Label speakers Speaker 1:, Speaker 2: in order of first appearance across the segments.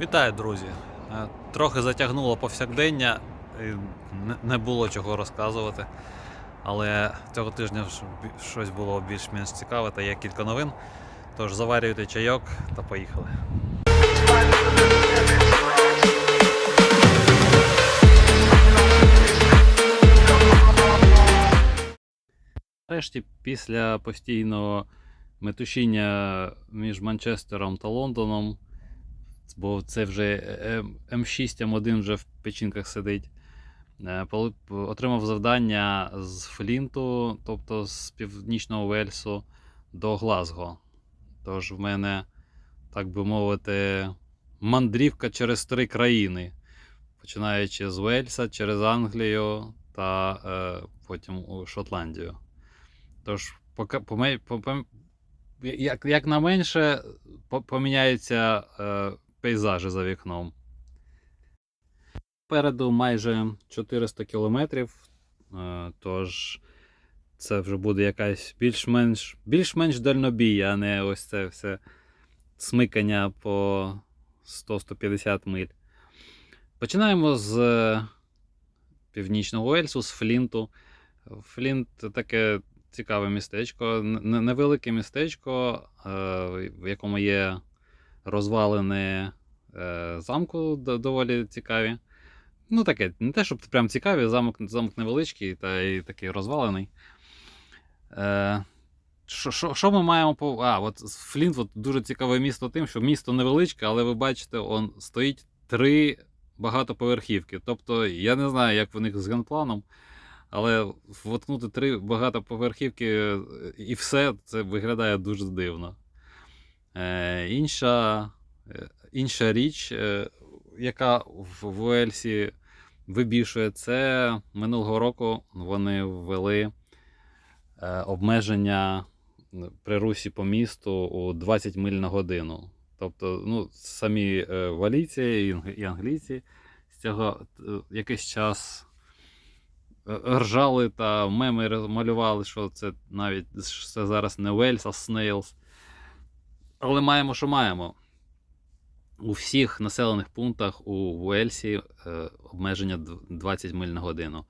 Speaker 1: Вітаю, друзі! Е, Трохи затягнуло повсякдення, і не- не було чого розказувати. Але цього тижня щось було більш-менш цікаве та є кілька новин. Тож заварюйте чайок та поїхали. Нарешті, після постійного метушіння між Манчестером та Лондоном, бо це вже е, М6 М1 вже в печінках сидить. Е, Отримав завдання з Флінту, тобто з північного Вельсу до Глазго. Тож в мене, так би мовити, мандрівка через три країни, починаючи з Вельса через Англію та е, потім у Шотландію. Тож, поки, поме- по- по- як, як на менше, по- поміняються е, пейзажі за вікном. Попереду майже 400 кілометрів, е, тож це вже буде якась більш-менш більш-менш дальнобій, а не ось це все смикання по 100-150 миль. Починаємо з е, північного Уельсу, з Флінту. Флінт таке цікаве містечко, невелике містечко, е, в якому є розвалини е, замку доволі цікаві. Ну, таке, не те, щоб прям цікаві, замок, замок невеличкий та й такий розвалений. Е, що, що, що ми маємо по. А, от Флінт от дуже цікаве місто тим, що місто невеличке, але ви бачите, он стоїть три багатоповерхівки. Тобто, я не знаю, як в них з генпланом, але воткнути три багатоповерхівки е, і все це виглядає дуже дивно. Е, інша, е, інша річ, е, яка в Уельсі вибішує, це минулого року вони ввели обмеження при русі по місту у 20 миль на годину. Тобто, ну, самі валійці і англійці з цього якийсь час ржали та меми малювали, що це навіть це зараз не Уельс, а Снейлс. Але маємо, що маємо. У всіх населених пунктах у Уельсі е, обмеження 20 миль на годину.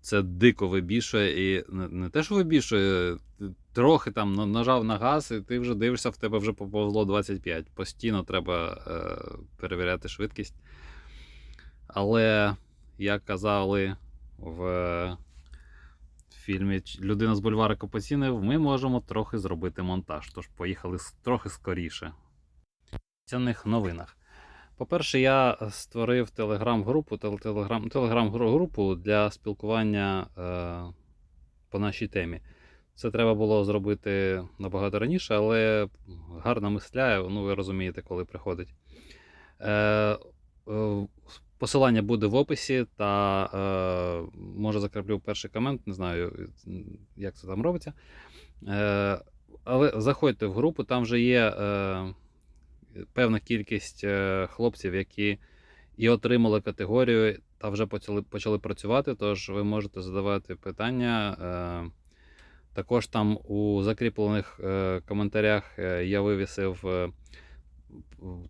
Speaker 1: Це дико вибішує і не, те, що вибішує, ти трохи там нажав на газ, і ти вже дивишся, в тебе вже поповзло 25. Постійно треба е, перевіряти швидкість. Але, як казали в фільмі Людина з бульвара Капоцінів, ми можемо трохи зробити монтаж. Тож поїхали трохи скоріше. В новинах. По-перше, я створив телеграм-групу, телеграм, телеграм-групу для спілкування е, по нашій темі. Це треба було зробити набагато раніше, але гарно мисляю, ну ви розумієте, коли приходить. Е, посилання буде в описі, та е, може закріплю перший комент, не знаю, як це там робиться. Е, але заходьте в групу, там вже є. Е, певна кількість е, хлопців, які і отримали категорію, та вже почали, почали працювати. Тож ви можете задавати питання. Е, Також там у закріплених е, коментарях е, я вивісив, е,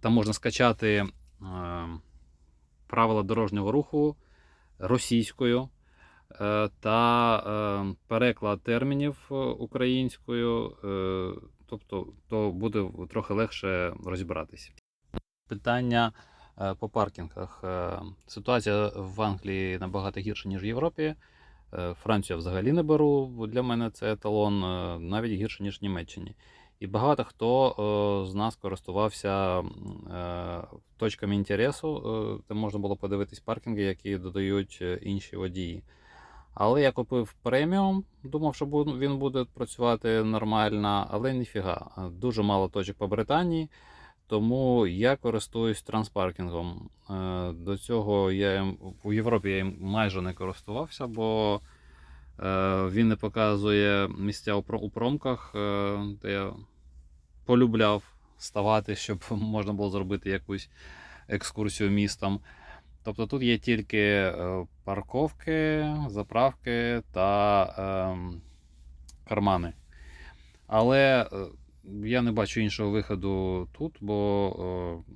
Speaker 1: там можна скачати е, правила дорожнього руху російською е, та е, переклад термінів е, українською. е, Тобто, то буде трохи легше розібратися. Питання е, по паркінгах. Е, Ситуація в Англії набагато гірша, ніж в Європі. Е, Францію взагалі не беру, для мене це еталон е, навіть гірше, ніж в Німеччині. І багато хто е, з нас користувався е, точками інтересу, е, де можна було подивитись паркінги, які додають інші водії. Але я купив преміум, думав, що він буде працювати нормально, але ніфіга. Дуже мало точок по Британії, тому я користуюсь транспаркінгом. До цього я у Європі я їм майже не користувався, бо він не показує місця у промках, де полюбляв ставати, щоб можна було зробити якусь екскурсію містом. Тобто тут є тільки е, парковки, заправки та ем, кармани. Але е, я не бачу іншого виходу тут, бо е,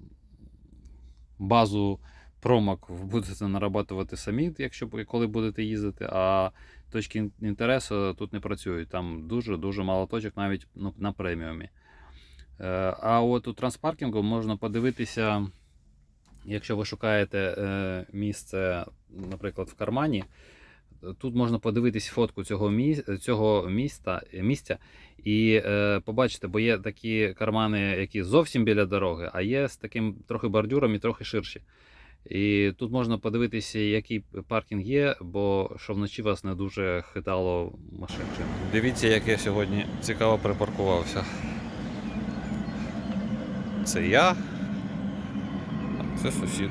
Speaker 1: базу промок будете нарабатувати самі, якщо коли будете їздити, а точки інтересу тут не працюють. Там дуже-дуже мало точок навіть ну, на преміумі. Е, А от у транспаркінгу можна подивитися, якщо ви шукаєте е, місце, наприклад, в кармані. Тут можна подивитись фотку цього, міс... цього міста, місця і е, побачити, бо є такі кармани, які зовсім біля дороги, а є з таким трохи бордюром і трохи ширші. І тут можна подивитися, який паркінг є, бо що вночі вас не дуже хитало машинки. Дивіться, як я сьогодні цікаво припаркувався. Це я, це сусід.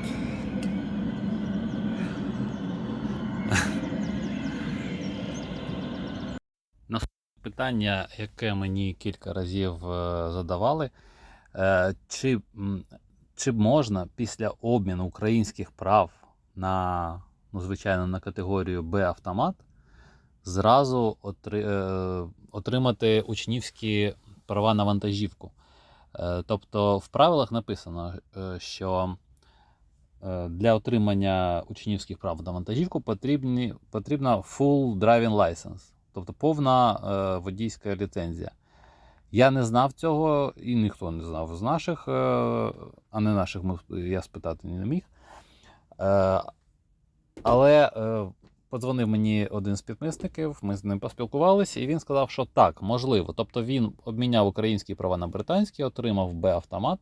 Speaker 1: Питання, яке мені кілька разів е, задавали, е, чи, чи можна після обміну українських прав на, ну, звичайно, на категорію Б автомат зразу е, отримати учнівські права на вантажівку. Е, Тобто в правилах написано, е, що е, для отримання учнівських прав на вантажівку потрібні, потрібна full driving license, тобто повна водійська ліцензія. Я не знав цього, і ніхто не знав з наших, а не наших, я спитати не міг. Але подзвонив мені один з підписників, ми з ним поспілкувалися, і він сказав, що так, можливо. Тобто він обміняв українські права на британські, отримав Б-автомат.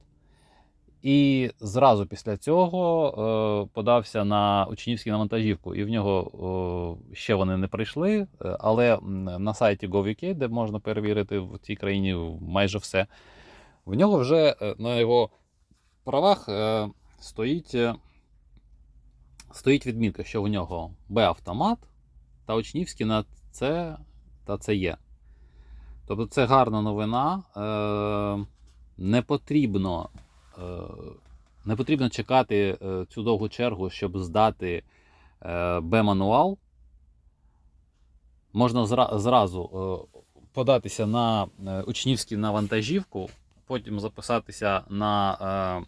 Speaker 1: І зразу після цього е, подався на учнівську навантажівку. І в нього е, ще вони не прийшли. е, Але на сайті GovUK, де можна перевірити в цій країні майже все, в нього вже на його правах стоїть, стоїть відмітка, що в нього Б-автомат та учнівський на С та ЦЕ. Тобто це гарна новина. Е, не потрібно. Е, Не потрібно чекати е, цю довгу чергу, щоб здати Б-мануал. Можна зра- зразу податися на е, учнівську навантажівку, потім записатися на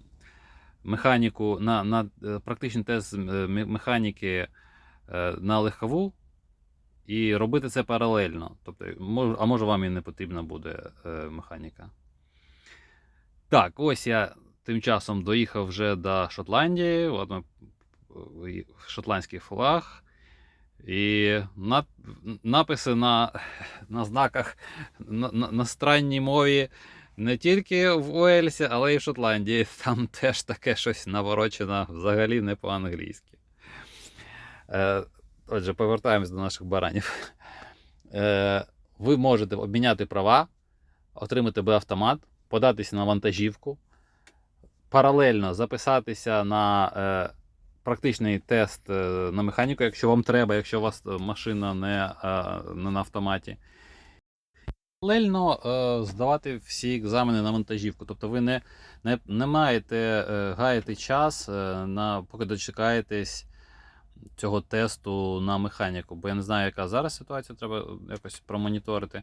Speaker 1: механіку, на, на е, практичний тест е, ме- механіки е, на легкову і робити це паралельно. Тобто, а може вам і не потрібна буде механіка. Так, ось я тим часом доїхав вже до Шотландії. От ми шотландський флаг. І написи на, на знаках на, на, на странній мові не тільки в Уельсі, але й в Шотландії. Там теж таке щось наворочено взагалі не по-англійськи. Е, отже, повертаємось до наших баранів. Е, ви можете обміняти права, отримати Б-автомат, податися на вантажівку, паралельно записатися на е, практичний тест е, на механіку, якщо вам треба, якщо у вас е, машина не, е, не на автоматі. Паралельно е, здавати всі екзамени на вантажівку. Тобто ви не, не, не маєте е, гаяти час, е, на, поки дочекаєтесь цього тесту на механіку. Бо я не знаю, яка зараз ситуація, треба якось промоніторити.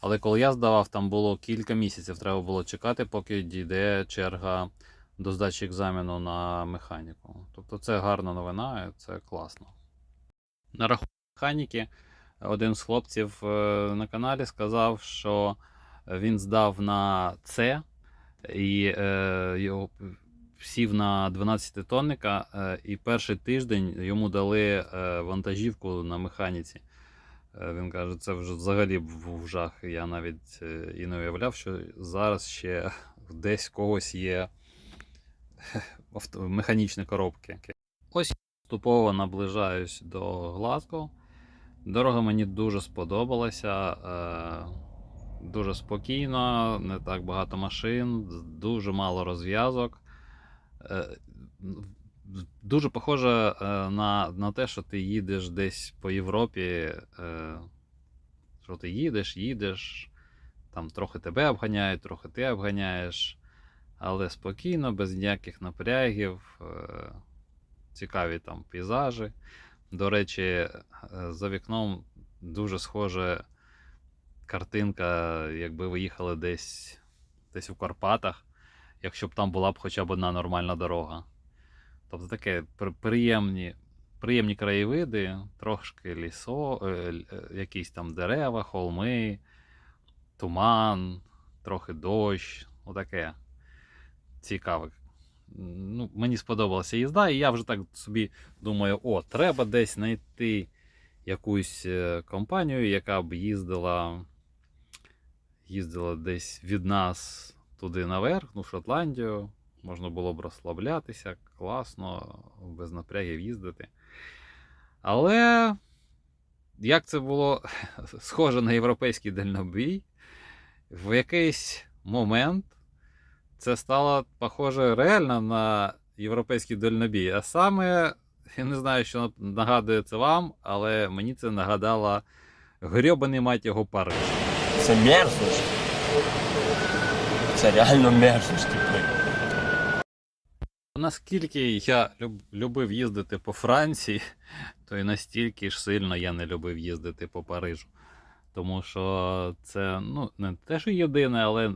Speaker 1: Але коли я здавав, там було кілька місяців, треба було чекати, поки дійде черга до здачі екзамену на механіку. Тобто це гарна новина, це класно. На рахунок механіки, один з хлопців е, на каналі сказав, що він здав на С і е, його сів на 12 тонника, е, і перший тиждень йому дали вантажівку на механіці. Він каже, це вже взагалі був жах. Я навіть і не уявляв, що зараз ще десь когось є механічні коробки. Ось поступово наближаюсь до Глазго. Дорога мені дуже сподобалася. е, Дуже спокійно, не так багато машин, дуже мало розв'язок. Е, Дуже похоже е, на, на те, що ти їдеш десь по Європі. Що ти їдеш, їдеш, там трохи тебе обганяють, трохи ти обганяєш, але спокійно, без ніяких напрягів, цікаві там пейзажі. До речі, е, за вікном дуже схожа картинка, якби ви їхали десь, десь у Карпатах, якщо б там була б хоча б одна нормальна дорога. Тобто таке приємні, приємні краєвиди, трошки лісо, е, е, якісь там дерева, холми, туман, трохи дощ, отаке цікаве. Ну, мені сподобалася їзда, і я вже так собі думаю: о, треба десь знайти якусь е, компанію, яка б їздила, їздила десь від нас туди наверх, ну, в Шотландію. Можна було б розслаблятися, класно, без напрягів їздити. Але як це було схоже на європейський дальнобій, в якийсь момент це стало похоже реально на європейський дальнобій. А саме, я не знаю, що нагадує це вам, але мені це нагадало грьобаний мать його Париж.
Speaker 2: Це мерзость. Це реально мерзость, типу.
Speaker 1: Наскільки я люб- любив їздити по Франції, то і настільки ж сильно я не любив їздити по Парижу. Тому що це ну, не те, що єдине, але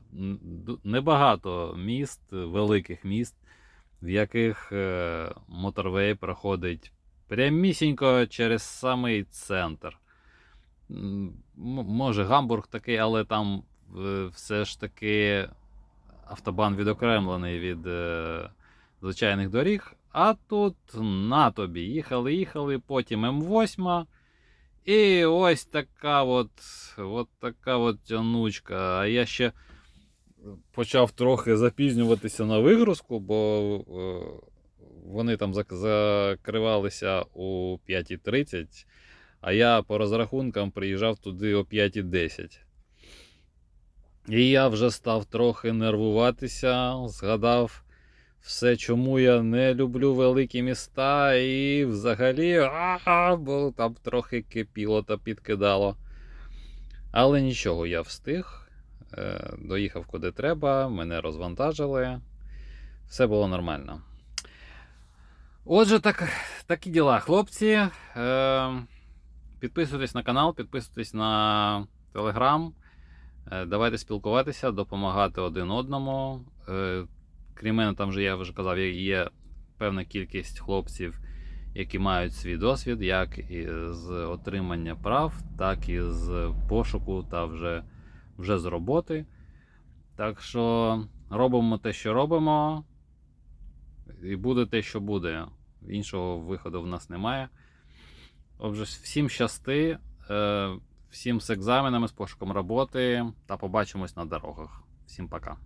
Speaker 1: небагато міст, великих міст, в яких е, моторвей проходить прямісінько через самий центр. Може, Гамбург такий, але там е, все ж таки автобан відокремлений від е, звичайних доріг. А тут на тобі. Їхали, їхали, потім М8. І ось така от, от така от тянучка. А я ще почав трохи запізнюватися на вигрузку, бо е, вони там закривалися о 5.30, а я по розрахункам приїжджав туди о 5.10. І я вже став трохи нервуватися, згадав все, чому я не люблю великі міста, і взагалі, а, бо там трохи кипіло та підкидало. Але нічого, я встиг, е, доїхав куди треба, мене розвантажили, все було нормально. Отже, так, такі діла, хлопці. Е, підписуйтесь на канал, підписуйтесь на телеграм. Давайте спілкуватися, допомагати один одному. Е, Крім мене, там же я вже казав, є- певна кількість хлопців, які мають свій досвід, як із отримання прав, так і з пошуку та вже, вже з роботи. Так що робимо те, що робимо, і буде те, що буде. Іншого виходу в нас немає. Отже, всім щасти, е, всім з екзаменами, з пошуком роботи та побачимось на дорогах. Всім пока.